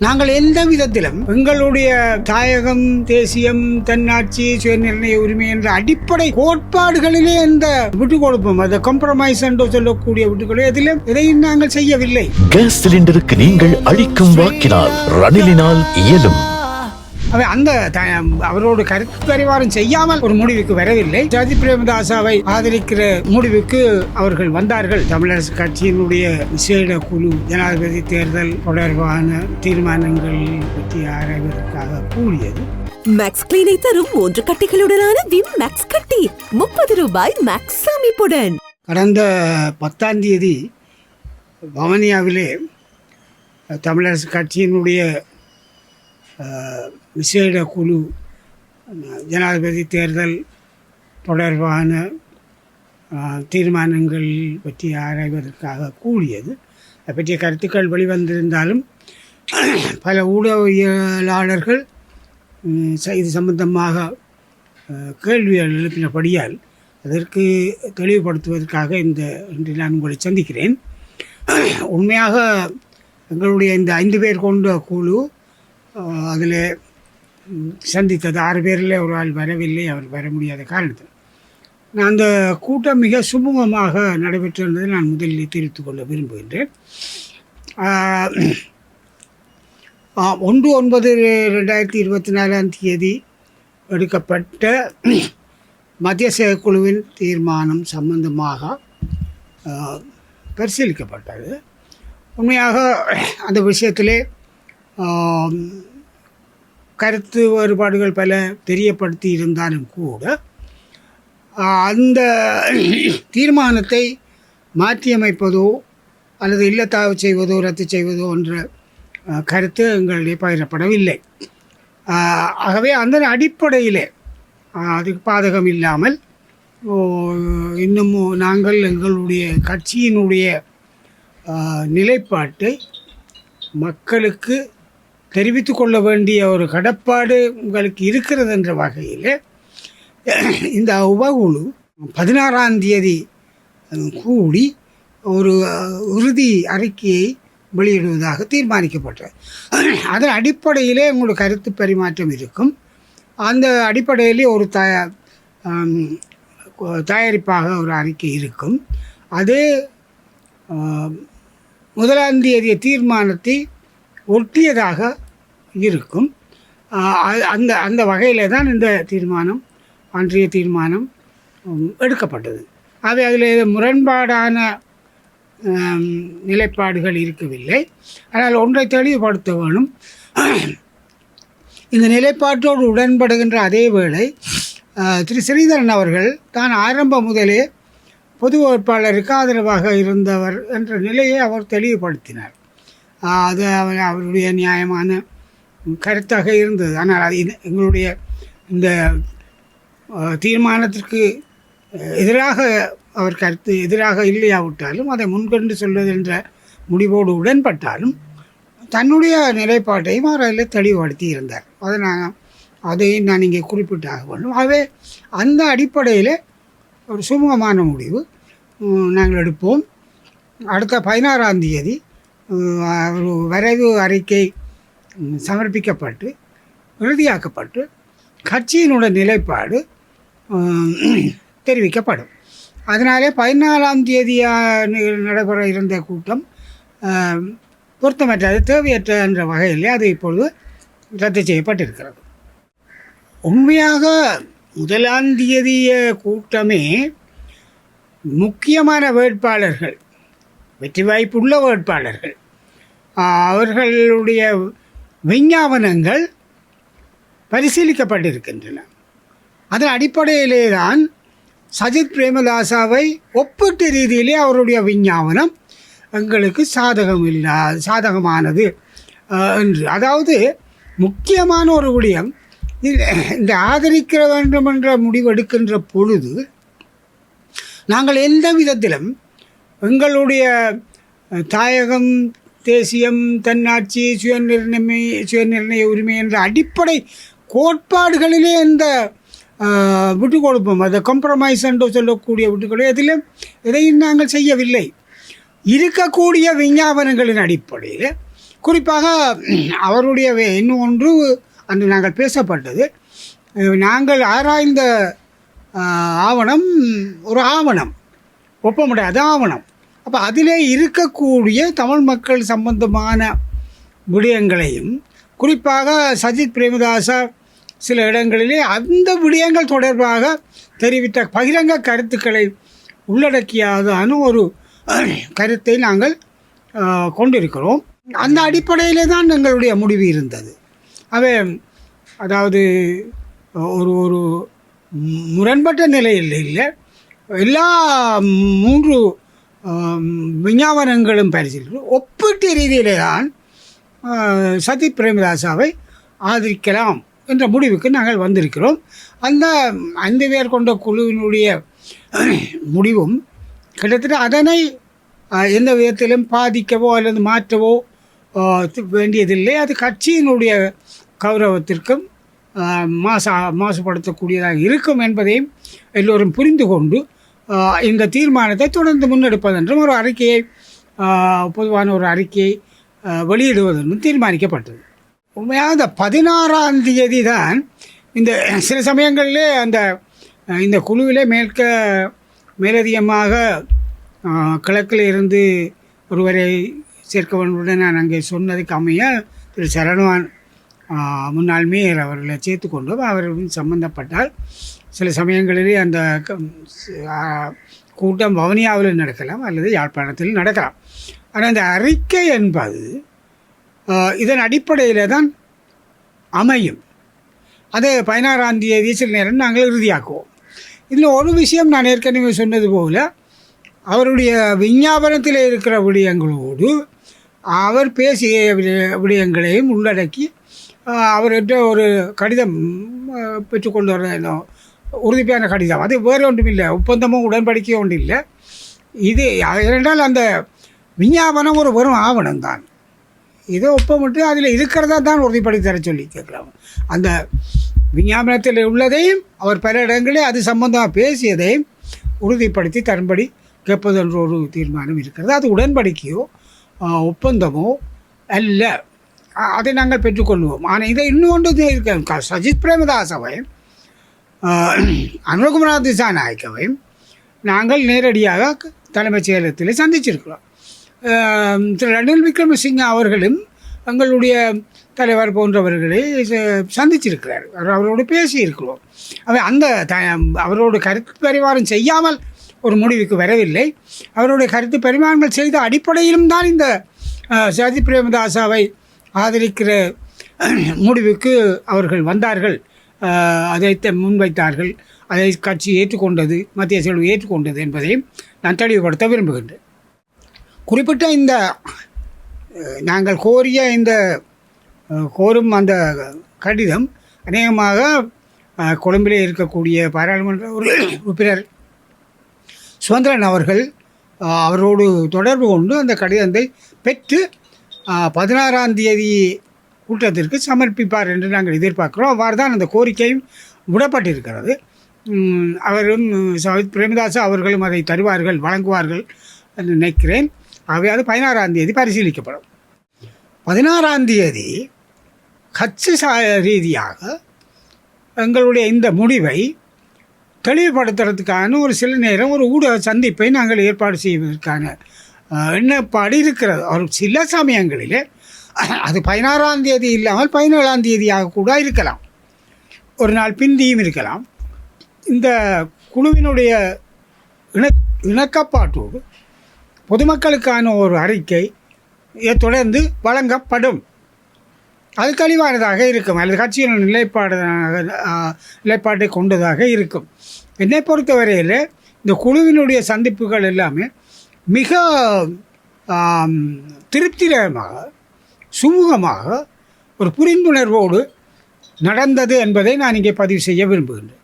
நாங்கள் எந்த விதத்திலும் எங்களுடைய தாயகம் தேசியம் தன்னாட்சி சுயநிர்ணய உரிமை என்ற அடிப்படை கோட்பாடுகளிலே எந்த விட்டுக் கொடுப்போம் அது கம்ப்ரமைஸ் என்று சொல்லக்கூடிய விட்டுக்கொள்ள எதிலும் எதையும் நாங்கள் செய்யவில்லை. கேஸ் சிலிண்டருக்கு நீங்கள் அளிக்கும் வாக்கினால் ரணிலினால் இயலும். அவை அந்த அவரோடு கருத்து பரிவாரம் செய்யாமல் ஒரு முடிவுக்கு வரவில்லை. ஜாதி பிரேமதாசாவை ஆதரிக்கிற முடிவுக்கு அவர்கள் வந்தார்கள். தமிழரசு கட்சியினுடைய விசேட குழு ஜனாதிபதி தேர்தல் தொடர்பான தீர்மானங்கள் பற்றி ஆராய்வதற்காக கூடியது மேக்ஸ் கிளீனை தரும் மூன்று கட்டிகளுடனான விம் மேக்ஸ் கட்டி முப்பது ரூபாய் மேக்ஸ் சேமிப்புடன். கடந்த பத்தாம் தேதி வவனியாவிலே தமிழரசு கட்சியினுடைய விசேட குழு ஜனாதிபதி தேர்தல் தொடர்பான தீர்மானங்கள் பற்றி ஆராய்வதற்காக கூடியது. அதை பற்றிய கருத்துக்கள் வெளிவந்திருந்தாலும் பல ஊடகவியலாளர்கள் இது சம்பந்தமாக கேள்விகள் எழுப்பினபடியால் அதற்கு தெளிவுபடுத்துவதற்காக இந்த இன்று நான் உங்களை சந்திக்கிறேன். உண்மையாக எங்களுடைய இந்த ஐந்து பேர் கொண்ட குழு அதில் சந்தித்தது ஆறு பேரில் ஒரு ஆள் வரவில்லை அவர் வர முடியாத காரணத்தில். நான் அந்த கூட்டம் மிக சுமூகமாக நடைபெற்றிருந்ததை நான் முதலில் தெரிவித்து கொள்ள விரும்புகின்றேன். ஒன்று ஒன்பது ரெண்டாயிரத்தி இருபத்தி நாலாம் தேதி எடுக்கப்பட்ட மத்திய செயற்குழுவின் தீர்மானம் சம்பந்தமாக பரிசீலிக்கப்பட்டது. உண்மையாக அந்த விஷயத்திலே கருத்து வேறுபாடுகள் பல தெரியப்படுத்தி இருந்தாலும் கூட அந்த தீர்மானத்தை மாற்றியமைப்பதோ அல்லது இல்லத்தாவு செய்வதோ ரத்து செய்வதோ என்ற கருத்து எங்களிடையே பகிரப்படவில்லை. ஆகவே அந்த அடிப்படையிலே அதுக்கு பாதகம் இல்லாமல் இன்னமும் இன்னும் நாங்கள் எங்களுடைய கட்சியினுடைய நிலைப்பாட்டை மக்களுக்கு தெரிவித்து கொள்ள வேண்டிய ஒரு கடப்பாடு உங்களுக்கு இருக்கிறது என்ற வகையில் இந்த உபகுழு பதினாறாம் தேதி கூடி ஒரு உறுதி அறிக்கையை வெளியிடுவதாக தீர்மானிக்கப்பட்டது. அதன் அடிப்படையிலே உங்களுக்கு கருத்து பரிமாற்றம் இருக்கும். அந்த அடிப்படையிலே ஒரு த தயாரிப்பாக ஒரு அறிக்கை இருக்கும். அது முதலாம் தேதிய தீர்மானத்தை ஒட்டியதாக இருக்கும். அந்த அந்த வகையில் தான் இந்த தீர்மானம் அன்றைய தீர்மானம் எடுக்கப்பட்டது. அவை அதில் முரண்பாடான நிலைப்பாடுகள் இருக்கவில்லை. ஆனால் ஒன்றை தெளிவுபடுத்த வேணும் இந்த நிலைப்பாட்டோடு உடன்படுகின்ற அதே வேளை திரு ஸ்ரீதரன் அவர்கள் தான் ஆரம்ப முதலே பொது வேட்பாளருக்கு ஆதரவாக இருந்தவர் என்ற நிலையை அவர் தெளிவுபடுத்தினார். அது அவர் அவருடைய நியாயமான கருத்தாக இருந்தது. ஆனால் அது இது- எங்களுடைய இந்த தீர்மானத்திற்கு எதிராக அவர் கருத்து எதிராக இல்லையாவிட்டாலும் அதை முன்கொண்டு சொல்வது என்ற முடிவோடு உடன்பட்டாலும் தன்னுடைய நிலைப்பாட்டையும் அவர் அதில் தெளிவுபடுத்தி இருந்தார். அதை நான் அதையும் நான் இங்கே குறிப்பிட்டாக வேண்டும் ஆகவே அந்த அடிப்படையில் ஒரு சுமூகமான முடிவு நாங்கள் எடுப்போம். அடுத்த பதினாறாம் தேதி ஒரு வரைவு அறிக்கை சமர்ப்பிக்கப்பட்டு இறுதியாக்கப்பட்டு கட்சியினுடைய நிலைப்பாடு தெரிவிக்கப்படும். அதனாலே பதினாலாம் தேதியாக நடைபெற இருந்த கூட்டம் பொருத்தமற்றது தேவையற்ற என்ற வகையில் அது இப்பொழுது ரத்து செய்யப்பட்டிருக்கிறது. உண்மையாக முதலாம் தேதிய கூட்டமே முக்கியமான வேட்பாளர்கள் வெற்றி வாய்ப்புள்ள வேட்பாளர்கள் அவர்களுடைய விஞ்ஞாபனங்கள் பரிசீலிக்கப்பட்டிருக்கின்றன. அதன் அடிப்படையிலே தான் சஜித் பிரேமதாசாவை ஒப்பீட்டு ரீதியிலே அவருடைய விஞ்ஞாபனம் எங்களுக்கு சாதகம் இல்லா சாதகமானது என்று. அதாவது முக்கியமான ஒரு விடயம் இந்த ஆதரிக்க வேண்டும் என்ற முடிவெடுக்கின்ற பொழுது நாங்கள் எந்த விதத்திலும் எங்களுடைய தாயகம் தேசியம் தன்னாட்சி சுயநிர்ணய சுயநிர்ணய உரிமை என்ற அடிப்படை கோட்பாடுகளிலே இந்த விட்டு கொடுப்போம். அதை கம்ப்ரமைஸ் என்று சொல்லக்கூடிய விட்டுக்கொடு எதிலும் எதையும் நாங்கள் செய்யவில்லை. இருக்கக்கூடிய விஞ்ஞாபனங்களின் அடிப்படையில் குறிப்பாக அவருடைய வே- இன்னும் ஒன்று அன்று நாங்கள் பேசப்பட்டது. நாங்கள் ஆராய்ந்த ஆவணம் ஒரு ஆவணம். ஒப்ப முடியாத ஆவணம் அப்போ அதிலே இருக்கக்கூடிய தமிழ் மக்கள் சம்பந்தமான விடயங்களையும் குறிப்பாக சஜித் பிரேமதாசா சில இடங்களிலே அந்த விடயங்கள் தொடர்பாக தெரிவித்த பகிரங்க கருத்துக்களை உள்ளடக்கியதான ஒரு கருத்தை நாங்கள் கொண்டிருக்கிறோம். அந்த அடிப்படையிலே தான் எங்களுடைய முடிவு இருந்தது. அவை அதாவது ஒரு ஒரு முரண்பட்ட நிலையில் இல்லை. எல்லா மூன்று விஞ்ஞாபனங்களும் பரிசீலிக்கிறோம் ஒப்பீட்டு ரீதியிலே தான் ஆஹ், சதி பிரேமதாசாவை ஆதரிக்கலாம் என்ற முடிவுக்கு நாங்கள் வந்திருக்கிறோம். அந்த ஐந்து பேர் கொண்ட குழுவினுடைய முடிவும் கிட்டத்தட்ட அதனை எந்த விதத்திலும் பாதிக்கவோ அல்லது மாற்றவோ வேண்டியதில்லை. அது கட்சியினுடைய கௌரவத்திற்கும் மாசா மாசுபடுத்தக்கூடியதாக இருக்கும் என்பதையும் எல்லோரும் புரிந்து கொண்டு இந்த தீர்மானத்தை தொடர்ந்து முன்னெடுப்பதென்றும் ஒரு அறிக்கையை பொதுவான ஒரு அறிக்கையை வெளியிடுவதென்றும் தீர்மானிக்கப்பட்டது. உண்மையாக இந்த பதினாறாம் தேதி தான் இந்த சில சமயங்களிலே அந்த இந்த குழுவிலே மேற்க மேலதிகமாக கிழக்கில் இருந்து ஒருவரை சேர்க்க வேண்டும் நான் அங்கே சொன்னதுக்கு அமைய திரு சரணுவான் முன்னாள் மேயர் அவர்களை சேர்த்து கொண்டோம் அவர் சம்பந்தப்பட்டால் சில சமயங்களிலே அந்த கூட்டம் வவுனியாவில் நடக்கலாம் அல்லது யாழ்ப்பாணத்தில் நடக்கலாம். ஆனால் அந்த அறிக்கை என்பது இதன் அடிப்படையில் தான் அமையும். அது பதினாறாம் தேதி சில நேரம் நாங்கள் இறுதியாக்குவோம். இதில் ஒரு விஷயம் நான் ஏற்கனவே சொன்னது போல் அவருடைய விஞ்ஞாபனத்தில் இருக்கிற விடயங்களோடு அவர் பேசிய விடயங்களையும் உள்ளடக்கி அவர்கிட்ட ஒரு கடிதம் பெற்றுக்கொண்டு வர உறுதியான கடிதம். அது வேறு ஒன்றும் இல்லை ஒப்பந்தமும் உடன்படிக்கையும் ஒன்றும் இல்லை இது ஏனென்றால் அந்த விஞ்ஞாபனம் ஒரு வெறும் ஆவணம் தான் இதை ஒப்பமிட்டு அதில் இருக்கிறதா தான் உறுதிப்படுத்தி தர சொல்லி கேட்குறாங்க அந்த விஞ்ஞாபனத்தில் உள்ளதையும் அவர் பல இடங்களில் அது சம்பந்தமாக பேசியதையும் உறுதிப்படுத்தி தரும்படி கேட்பது என்ற ஒரு தீர்மானம் இருக்கிறது. அது உடன்படிக்கையோ ஒப்பந்தமோ அல்ல. அதை நாங்கள் பெற்றுக்கொள்வோம். ஆனால் இதை இன்னொன்று இருக்க சஜித் பிரேமதாசவை அனுகுமரா திசாநாயக்கவையும் நாங்கள் நேரடியாக தலைமைச் செயலகத்தில் சந்திச்சிருக்கிறோம். திரு ரணில் விக்ரமசிங்க அவர்களும் எங்களுடைய தலைவர் போன்றவர்களை ச- சந்திச்சிருக்கிறார். அவர் அவரோடு பேசியிருக்கிறோம். அவை அந்த த அவரோடு கருத்து பரிமாறம் செய்யாமல் ஒரு முடிவுக்கு வரவில்லை. அவருடைய கருத்து பரிமாறங்கள் செய்த அடிப்படையிலும் தான் இந்த சதி பிரேமதாசாவை ஆதரிக்கிற முடிவுக்கு அவர்கள் வந்தார்கள். அதை த- முன்வைத்தார்கள். அதை கட்சி ஏற்றுக்கொண்டது மத்திய செலவு ஏற்றுக்கொண்டது என்பதையும் நான் தெளிவுபடுத்த விரும்புகின்றேன். குறிப்பிட்ட இந்த நாங்கள் கோரிய இந்த கோரும் அந்த கடிதம் அநேகமாக கொழும்பிலே இருக்கக்கூடிய பாராளுமன்ற உறுப்பினர் சுதந்திரன் அவர்கள் அவரோடு தொடர்பு கொண்டு அந்த கடிதத்தை பெற்று பதினாறாம் தேதி கூட்டத்திற்கு சமர்ப்பிப்பார் என்று நாங்கள் எதிர்பார்க்கிறோம். அவ்வாறு தான் அந்த கோரிக்கையும் விடப்பட்டிருக்கிறது. அவரும் சவித் பிரேமதாசா அவர்களும் அதை தருவார்கள் வழங்குவார்கள் என்று நினைக்கிறேன். ஆகவே அது பதினாறாம் தேதி பரிசீலிக்கப்படும். பதினாறாம் தேதி கட்சி ரீதியாக எங்களுடைய இந்த முடிவை தெளிவுபடுத்துறதுக்கான ஒரு சில நேரம் ஒரு ஊடக சந்திப்பை நாங்கள் ஏற்பாடு செய்வதற்கான அஹ், எண்ணப்பாடு இருக்கிறது. ஒரு சில சமயங்களிலே அது பதினாறாம் தேதி இல்லாமல் பதினேழாம் தேதியாக கூட இருக்கலாம். ஒரு நாள் பிந்தியும் இருக்கலாம். இந்த குழுவினுடைய இண இணக்கப்பாட்டோடு பொதுமக்களுக்கான ஒரு அறிக்கை தொடர்ந்து வழங்கப்படும். அது தெளிவானதாக இருக்கும். அல்லது கட்சியின் நிலைப்பாடாக நிலைப்பாட்டை கொண்டதாக இருக்கும். என்னை பொறுத்தவரையில் இந்த குழுவினுடைய சந்திப்புகள் எல்லாமே மிக திருப்திகரமாக சுமூகமாக ஒரு புரிந்துணர்வோடு நடந்தது என்பதை நான் இங்கே பதிவு செய்ய விரும்புகின்றேன்.